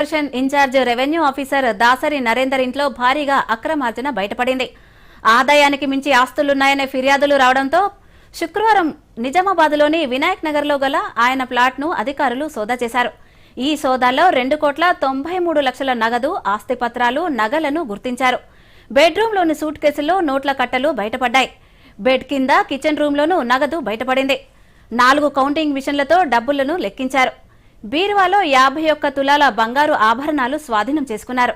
Corporation incharge revenue officer Dasari Narender ఇంట్లో భారీగా అక్రమార్జన బయటపడింది. ఆదాయానికి మించి ఆస్తులున్నాయనే ఫిర్యాదులు రావడంతో శుక్రవారం నిజామాబాద్లోని వినాయక్ నగర్లో గల ఆయన ప్లాట్ను అధికారులు సోదా చేశారు. ఈ సోదాలో రెండు కోట్ల తొంభై మూడు లక్షల నగదు ఆస్తి పత్రాలు నగలను గుర్తించారు. బెడ్రూమ్లోని సూట్ కేసుల్లో నోట్ల కట్టలు బయటపడ్డాయి. బెడ్ కింద కిచెన్ రూమ్లోనూ నగదు బయటపడింది. నాలుగు కౌంటింగ్ మిషన్లతో డబ్బులను లెక్కించారు. బీరువాలో యాభై ఒక్క తులాల బంగారు ఆభరణాలు స్వాధీనం చేసుకున్నారు.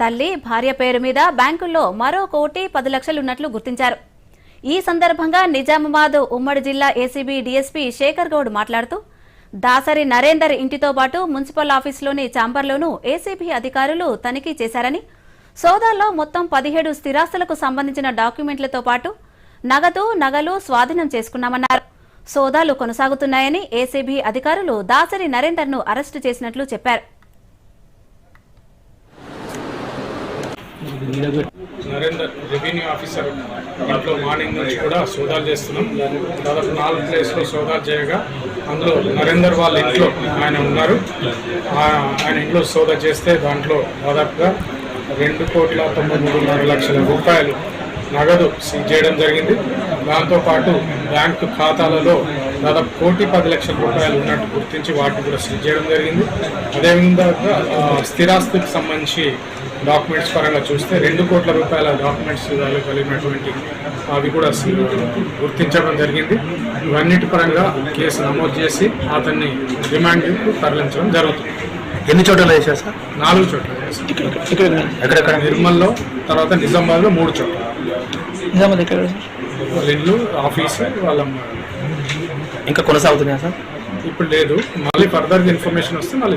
తల్లి భార్య పేరు మీద బ్యాంకుల్లో మరో కోటి పది లక్షలున్నట్లు గుర్తించారు. ఈ సందర్భంగా నిజామాబాద్ ఉమ్మడి జిల్లా ఏసీబీ డీఎస్పీ శేఖర్ గౌడ్ మాట్లాడుతూ దాసరి నరేందర్ ఇంటితో పాటు మున్సిపల్ ఆఫీసులోని ఛాంబర్లోనూ ఏసీబీ అధికారులు తనిఖీ చేశారని సోదాల్లో మొత్తం పదిహేడు స్థిరాస్తులకు సంబంధించిన డాక్యుమెంట్లతో పాటు నగదు నగలు స్వాధీనం చేసుకున్నామన్నారు. సోదాలు కొనసాగుతున్నాయని ఏసీబీ అధికారులు దాసరి నరేందర్ను అరెస్టు చేసినట్లు చెప్పారు. Narender revenue officer. ఇంట్లో మార్నింగ్ నుంచి కూడా సోదాలు చేస్తున్నాం. దాదాపు నాలుగు ప్లేస్లో సోదాలు చేయగా అందులో నరేందర్ వాళ్ళ ఇంట్లో ఆయన ఉన్నారు. ఆయన ఇంట్లో సోదా చేస్తే దాంట్లో దాదాపుగా రెండు కోట్ల తొంభై మూడున్నర లక్షల రూపాయలు నగదు సీజ్ చేయడం జరిగింది. దాంతోపాటు బ్యాంకు ఖాతాలలో దాదాపు కోటి పది లక్షల రూపాయలు ఉన్నట్టు గుర్తించి వాటిని కూడా సీజ్ చేయడం జరిగింది. అదేవిధంగా స్థిరాస్తికి సంబంధించి డాక్యుమెంట్స్ పరంగా చూస్తే రెండు కోట్ల రూపాయల డాక్యుమెంట్స్ కలిగినటువంటి అవి కూడా గుర్తించడం జరిగింది. ఇవన్నిటి పరంగా కేసు నమోదు చేసి అతన్ని రిమాండ్కు తరలించడం జరుగుతుంది. ఎన్ని చోట్ల వేసారు సార్? నాలుగు చోట్ల. ఎక్కడెక్కడ నిర్మల్లో తర్వాత నిజామాబాద్లో మూడు చోట్ల. నిజామాబాద్ ఎక్కడ? సార్ వాళ్ళ ఇల్లు ఆఫీసు వాళ్ళ ఇంకా కొనసాగుతున్నాయా సార్? ఇప్పుడు లేదు. మళ్ళీ ఫర్దర్ ఇన్ఫర్మేషన్ వస్తే మళ్ళీ